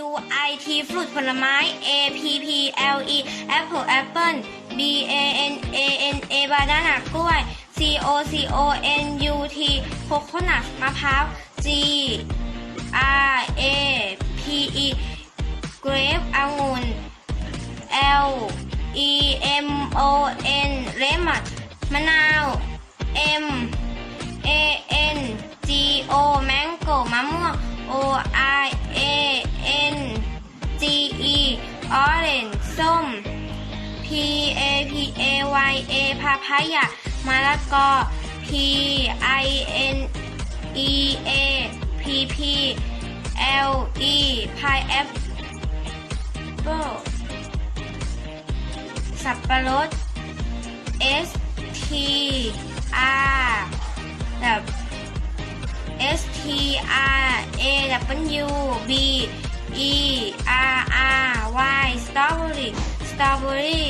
U I T ฟรุตผลไม้ A P P L E Apple Apple B A N A N A บานานากล้วย C O C O N U T โคโคนัทมะพร้าว G R A P E เกรฟองุ่น L E M O N เลมอนมะนาว M A N G O แมงโกมะม่วง O A P A Y A พาพายะมะละกอ P I N E A P P L E pineapple สับปะรด S T R ดับ S T R A W B E R R Y strawberry าอเบอรี่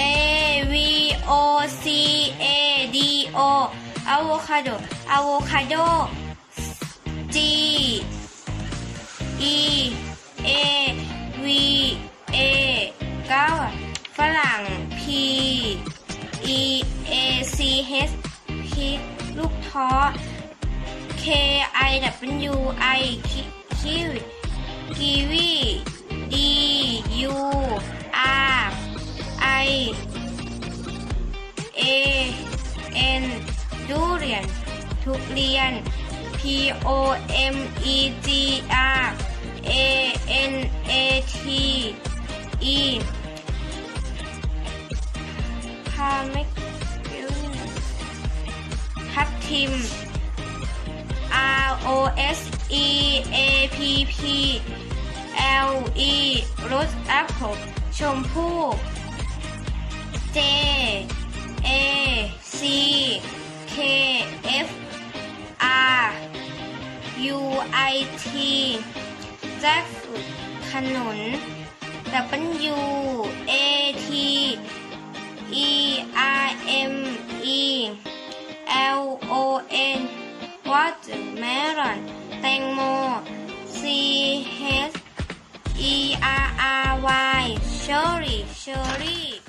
A V O C A D O อะโวคาโดอะโวคาโด G E A V A ก้วฝรั่ง P E A C H p ลูกท้อ K I W I คิ I ก I ว D N ดูเรียนทุกเรียน P O M E G R A N A T E พาไม่ิทับทิม R O S E A P P L E รถแอปพลชมพู่ J UIT แจ็คขนุน W A T E R M E L O N วอตเมลอนแตงโม C H E R R Y เชอรี่เชอรี่